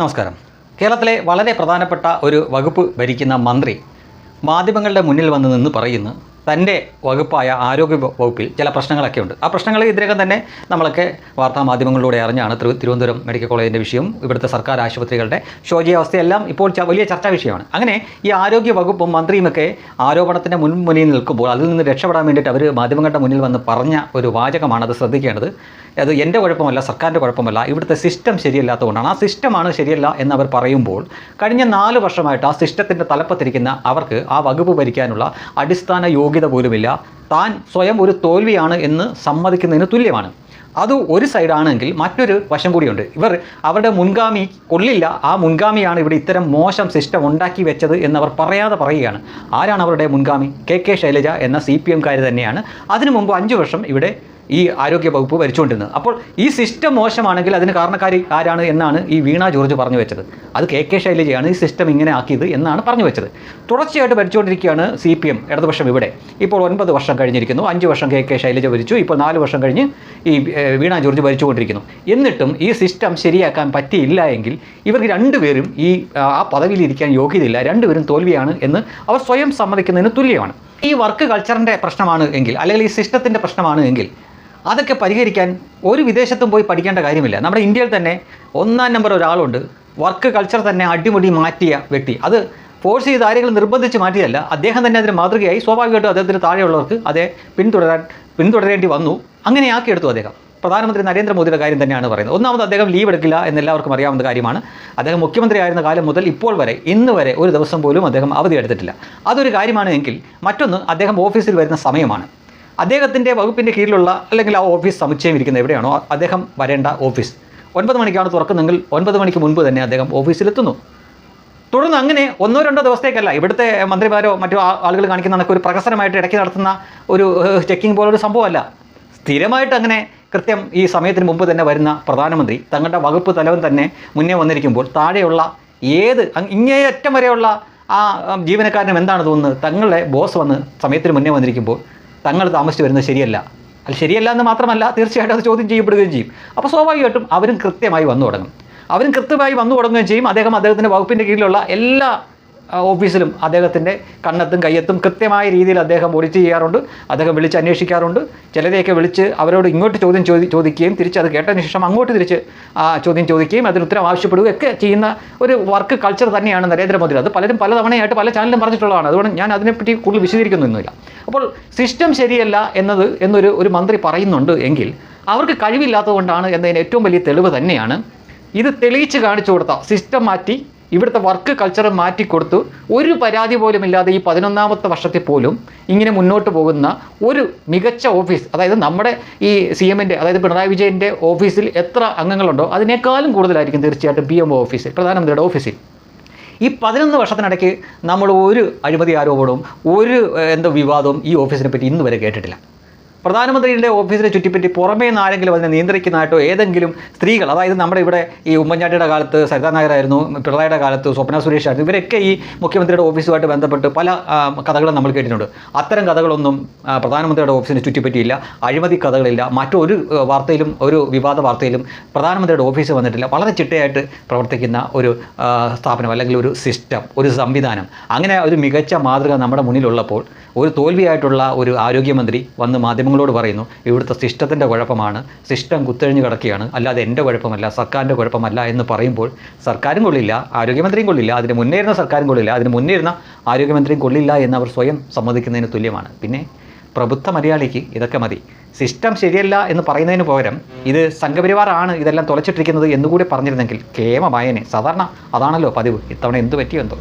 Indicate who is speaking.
Speaker 1: നമസ്കാരം. കേരളത്തിലെ വളരെ പ്രധാനപ്പെട്ട ഒരു വകുപ്പ് ഭരിക്കുന്ന മന്ത്രി മാധ്യമങ്ങളുടെ മുന്നിൽ വന്ന് നിന്ന് പറയുന്നു തന്റെ വകുപ്പായ ആരോഗ്യ വകുപ്പിൽ ചില പ്രശ്നങ്ങളൊക്കെ ഉണ്ട്. ആ പ്രശ്നങ്ങൾ ഇതിനകം തന്നെ നമ്മളൊക്കെ വാർത്താ മാധ്യമങ്ങളിലൂടെ അറിഞ്ഞാണ്. തിരു തിരുവനന്തപുരം മെഡിക്കൽ കോളേജിന്റെ വിഷയം ഇവിടുത്തെ സർക്കാർ ആശുപത്രികളുടെ ശോചിയാവസ്ഥയെല്ലാം ഇപ്പോൾ വലിയ ചർച്ചാ വിഷയമാണ്. അങ്ങനെ ഈ ആരോഗ്യ വകുപ്പും മന്ത്രിയുമൊക്കെ ആരോപണത്തിന്റെ മുൻമുനിയിൽ നിൽക്കുമ്പോൾ അതിൽ നിന്ന് രക്ഷപ്പെടാൻ വേണ്ടിയിട്ട് അവർ മാധ്യമങ്ങളുടെ മുന്നിൽ വന്ന് പറഞ്ഞ ഒരു വാചകമാണ് അത് ശ്രദ്ധിക്കേണ്ടത്. അത് എന്റെ കുഴപ്പമല്ല സർക്കാരിന്റെ കുഴപ്പമല്ല. ഇവിടുത്തെ സിസ്റ്റം ശരിയല്ലാത്തതുകൊണ്ടാണ്. ആ സിസ്റ്റമാണ് ശരിയല്ല എന്നവർ പറയുമ്പോൾ കഴിഞ്ഞ നാല് വർഷമായിട്ട് ആ സിസ്റ്റത്തിന്റെ തലപ്പത്തിരിക്കുന്ന അവർക്ക് ആ വകുപ്പ് ഭരിക്കാനുള്ള അടിസ്ഥാന യോഗ്യത പോലുമില്ല. താൻ സ്വയം ഒരു തോൽവിയാണ് എന്ന് സമ്മതിക്കുന്നതിന് തുല്യമാണ്. അത് ഒരു സൈഡാണെങ്കിൽ മറ്റൊരു വശം കൂടിയുണ്ട്. ഇവർ അവരുടെ മുൻഗാമി കൊള്ളില്ല. ആ മുൻഗാമിയാണ് ഇവിടെ ഇത്തരം മോശം സിസ്റ്റം ഉണ്ടാക്കി വെച്ചത് എന്നവർ പറയാതെ പറയുകയാണ്. ആരാണ് അവരുടെ മുൻഗാമി? കെ കെ ശൈലജ എന്ന സി പി എംകാർ തന്നെയാണ്. അതിനു മുമ്പ് അഞ്ച് വർഷം ഇവിടെ ഈ ആരോഗ്യ വകുപ്പ് ഭരിച്ചുകൊണ്ടിരുന്നത്. അപ്പോൾ ഈ സിസ്റ്റം മോശമാണെങ്കിൽ അതിന് കാരണക്കാരി ആരാണ് എന്നാണ് ഈ വീണ ജോർജ് പറഞ്ഞു വെച്ചത്. അത് കെ കെ ശൈലജയാണ് ഈ സിസ്റ്റം ഇങ്ങനെ ആക്കിയത് എന്നാണ് പറഞ്ഞു വെച്ചത്. തുടർച്ചയായിട്ട് ഭരിച്ചുകൊണ്ടിരിക്കുകയാണ് സി പി എം ഇടതുപക്ഷം ഇവിടെ. ഇപ്പോൾ ഒൻപത് വർഷം കഴിഞ്ഞിരിക്കുന്നു. അഞ്ച് വർഷം കെ കെ ശൈലജ ഭരിച്ചു. ഇപ്പോൾ നാല് വർഷം കഴിഞ്ഞ് ഈ വീണ ജോർജ് ഭരിച്ചുകൊണ്ടിരിക്കുന്നു. എന്നിട്ടും ഈ സിസ്റ്റം ശരിയാക്കാൻ പറ്റിയില്ല എങ്കിൽ ഇവർക്ക് രണ്ടുപേരും ഈ ആ, പദവിയിലിരിക്കാൻ യോഗ്യതയില്ല. രണ്ടുപേരും തോൽവിയാണ് എന്ന് അവർ സ്വയം സമ്മതിക്കുന്നതിന് തുല്യമാണ്. ഈ വർക്ക് കൾച്ചറിന്റെ പ്രശ്നമാണ് എങ്കിൽ അല്ലെങ്കിൽ ഈ സിസ്റ്റത്തിന്റെ പ്രശ്നമാണ് എങ്കിൽ അതൊക്കെ പരിഹരിക്കാൻ ഒരു വിദേശത്തും പോയി പഠിക്കേണ്ട കാര്യമില്ല. നമ്മുടെ ഇന്ത്യയിൽ തന്നെ ഒന്നാം നമ്പർ ഒരാളുണ്ട്. വർക്ക് കൾച്ചർ തന്നെ അടിമുടി മാറ്റിയ വ്യക്തി. അത് ഫോഴ്സ് ചെയ്ത് ആരെങ്കിലും നിർബന്ധിച്ച് മാറ്റിയതല്ല. അദ്ദേഹം തന്നെ അതിന് മാതൃകയായി സ്വാഭാവികമായിട്ടും അദ്ദേഹത്തിന് താഴെയുള്ളവർക്ക് അതേ പിന്തുടരാൻ പിന്തുടരേണ്ടി വന്നു. അങ്ങനെ ആക്കിയെടുത്തു അദ്ദേഹം. പ്രധാനമന്ത്രി നരേന്ദ്രമോദിയുടെ കാര്യം തന്നെയാണ് പറയുന്നത്. ഒന്നാമത് അദ്ദേഹം ലീവ് എടുക്കില്ല എന്നെല്ലാവർക്കും അറിയാവുന്ന കാര്യമാണ്. അദ്ദേഹം മുഖ്യമന്ത്രി ആയിരുന്ന കാലം മുതൽ ഇപ്പോൾ വരെ ഇന്ന് വരെ ഒരു ദിവസം പോലും അദ്ദേഹം അവധി എടുത്തിട്ടില്ല. അതൊരു കാര്യമാണ് എങ്കിൽ മറ്റൊന്ന് അദ്ദേഹം ഓഫീസിൽ വരുന്ന സമയമാണ്. അദ്ദേഹത്തിന്റെ വകുപ്പിന്റെ കീഴിലുള്ള അല്ലെങ്കിൽ ആ ഓഫീസ് സമുച്ചയം ഇരിക്കുന്ന എവിടെയാണോ അദ്ദേഹം വരേണ്ട ഓഫീസ്. ഒൻപത് മണിക്കാണ് തുറക്കുന്നെങ്കിൽ ഒൻപത് മണിക്ക് മുൻപ് തന്നെ അദ്ദേഹം ഓഫീസിലെത്തുന്നു. തുടർന്ന് അങ്ങനെ ഒന്നോ രണ്ടോ ദിവസത്തേക്കല്ല ഇവിടുത്തെ മന്ത്രിമാരോ മറ്റോ ആളുകൾ കാണിക്കുന്ന കണക്ക് ഒരു പ്രകസനമായിട്ട് ഇടയ്ക്ക് നടത്തുന്ന ഒരു ചെക്കിംഗ് പോലൊരു സംഭവമല്ല. സ്ഥിരമായിട്ട് അങ്ങനെ കൃത്യം ഈ സമയത്തിന് മുമ്പ് തന്നെ വരുന്ന പ്രധാനമന്ത്രി തങ്ങളുടെ വകുപ്പ് തലവൻ തന്നെ മുന്നേ വന്നിരിക്കുമ്പോൾ താഴെയുള്ള ഏത് ഇങ്ങേയറ്റം വരെയുള്ള ആ ജീവനക്കാരനും എന്താണ് തോന്നുന്നത് തങ്ങളുടെ ബോസ് വന്ന് സമയത്തിന് മുന്നേ വന്നിരിക്കുമ്പോൾ തങ്ങൾ താമസിച്ച് വരുന്നത് ശരിയല്ല. അത് ശരിയല്ല എന്ന് മാത്രമല്ല തീർച്ചയായിട്ടും അത് ചോദ്യം ചെയ്യപ്പെടുകയും ചെയ്യും. അപ്പോൾ സ്വാഭാവികമായിട്ടും അവരും കൃത്യമായി വന്നു തുടങ്ങും. അവരും കൃത്യമായി വന്നു തുടങ്ങുകയും ചെയ്യും. അദ്ദേഹം അദ്ദേഹത്തിന്റെ വകുപ്പിന്റെ കീഴിലുള്ള എല്ലാ ഓഫീസിലും അദ്ദേഹത്തിന്റെ കണ്ണത്തും കയ്യത്തും കൃത്യമായ രീതിയിൽ അദ്ദേഹം ഓഡിറ്റ് ചെയ്യാറുണ്ട്. അദ്ദേഹം വിളിച്ച് അന്വേഷിക്കാറുണ്ട്. ചിലരെയൊക്കെ വിളിച്ച് അവരോട് ഇങ്ങോട്ട് ചോദ്യം ചോദി ചോദിക്കുകയും തിരിച്ച് അത് കേട്ടതിന് ശേഷം അങ്ങോട്ട് തിരിച്ച് ചോദ്യം ചോദിക്കുകയും അതിന് ഉത്തരം ആവശ്യപ്പെടുകയും ഒക്കെ ചെയ്യുന്ന ഒരു വർക്ക് കൾച്ചർ തന്നെയാണ് നരേന്ദ്രമോദി. അത് പലരും പല തവണയായിട്ട് പല ചാനലും പറഞ്ഞിട്ടുള്ളതാണ്. അതുകൊണ്ട് ഞാൻ അതിനെപ്പറ്റി കൂടുതൽ വിശദീകരിക്കുന്നൊന്നുമില്ല അപ്പോൾ സിസ്റ്റം ശരിയല്ല എന്നത് എന്നൊരു ഒരു മന്ത്രി പറയുന്നുണ്ട് എങ്കിൽ അവർക്ക് കഴിവില്ലാത്തതുകൊണ്ടാണ് എന്നതിന് ഏറ്റവും വലിയ തെളിവ് തന്നെയാണ്. ഇത് തെളിയിച്ച് കാണിച്ചു കൊടുത്ത സിസ്റ്റം മാറ്റി ഇവിടുത്തെ വർക്ക് കൾച്ചർ മാറ്റിക്കൊടുത്തു ഒരു പരാതി പോലും ഇല്ലാതെ ഈ പതിനൊന്നാമത്തെ വർഷത്തിൽ പോലും ഇങ്ങനെ മുന്നോട്ട് പോകുന്ന ഒരു മികച്ച ഓഫീസ് അതായത് നമ്മുടെ ഈ സി എമ്മിന്റെ അതായത് പിണറായി വിജയന്റെ ഓഫീസിൽ എത്ര അംഗങ്ങളുണ്ടോ അതിനേക്കാളും കൂടുതലായിരിക്കും തീർച്ചയായിട്ടും പി എം ഓഫീസിൽ പ്രധാനമന്ത്രിയുടെ ഓഫീസിൽ ഈ പതിനൊന്ന് വർഷത്തിനിടയ്ക്ക് നമ്മൾ ഒരു അഴിമതി ആരോപണവും ഒരു എന്തോ വിവാദവും ഈ ഓഫീസിനെ പറ്റി ഇന്ന് വരെ കേട്ടിട്ടില്ല. പ്രധാനമന്ത്രിയുടെ ഓഫീസിനെ ചുറ്റിപ്പറ്റി പുറമേ നിന്ന് ആരെങ്കിലും അതിനെ നിയന്ത്രിക്കുന്നതായിട്ടോ ഏതെങ്കിലും സ്ത്രീകൾ അതായത് നമ്മുടെ ഇവിടെ ഈ ഉമ്മൻചാണ്ടിയുടെ കാലത്ത് സരിതാ നായരായിരുന്നു പിണറായിയുടെ കാലത്ത് സ്വപ്ന സുരേഷ് ആയിരുന്നു ഇവരൊക്കെ ഈ മുഖ്യമന്ത്രിയുടെ ഓഫീസുമായിട്ട് ബന്ധപ്പെട്ട് പല കഥകളും നമ്മൾ കേട്ടിട്ടുണ്ട്. അത്തരം കഥകളൊന്നും പ്രധാനമന്ത്രിയുടെ ഓഫീസിനെ ചുറ്റിപ്പറ്റിയില്ല അഴിമതി കഥകളില്ല മറ്റൊരു വാർത്തയിലും ഒരു വിവാദ വാർത്തയിലും പ്രധാനമന്ത്രിയുടെ ഓഫീസ് വന്നിട്ടില്ല. വളരെ ചിട്ടയായിട്ട് പ്രവർത്തിക്കുന്ന ഒരു സ്ഥാപനം അല്ലെങ്കിൽ ഒരു സിസ്റ്റം ഒരു സംവിധാനം. അങ്ങനെ ഒരു മികച്ച മാതൃക നമ്മുടെ മുന്നിലുള്ളപ്പോൾ ഒരു തോൽവിയായിട്ടുള്ള ഒരു ആരോഗ്യമന്ത്രി വന്ന് മാധ്യമങ്ങളോട് പറയുന്നു ഇവിടുത്തെ സിസ്റ്റത്തിന്റെ കുഴപ്പമാണ്. സിസ്റ്റം കുത്തഴിഞ്ഞ് കിടക്കുകയാണ്. അല്ലാതെ എന്റെ കുഴപ്പമല്ല സർക്കാരിന്റെ കുഴപ്പമല്ല എന്ന് പറയുമ്പോൾ സർക്കാരും കൊള്ളില്ല ആരോഗ്യമന്ത്രിയും കൊള്ളില്ല അതിന് മുന്നേറുന്ന സർക്കാരും കൊള്ളില്ല അതിന് മുന്നേറുന്ന ആരോഗ്യമന്ത്രിയും കൊള്ളില്ല എന്ന് അവർ സ്വയം സമ്മതിക്കുന്നതിന് തുല്യമാണ്. പിന്നെ പ്രബുദ്ധ മലയാളിക്ക് ഇതൊക്കെ മതി. സിസ്റ്റം ശരിയല്ല എന്ന് പറയുന്നതിന് പകരം ഇത് സംഘപരിവാറാണ് ഇതെല്ലാം തുളച്ചിട്ടിരിക്കുന്നത് എന്നുകൂടി പറഞ്ഞിരുന്നെങ്കിൽ കേമമായനെ സാധാരണ അതാണല്ലോ പതിവ് ഇത്തവണ എന്ത് പറ്റിയോ എന്തോ.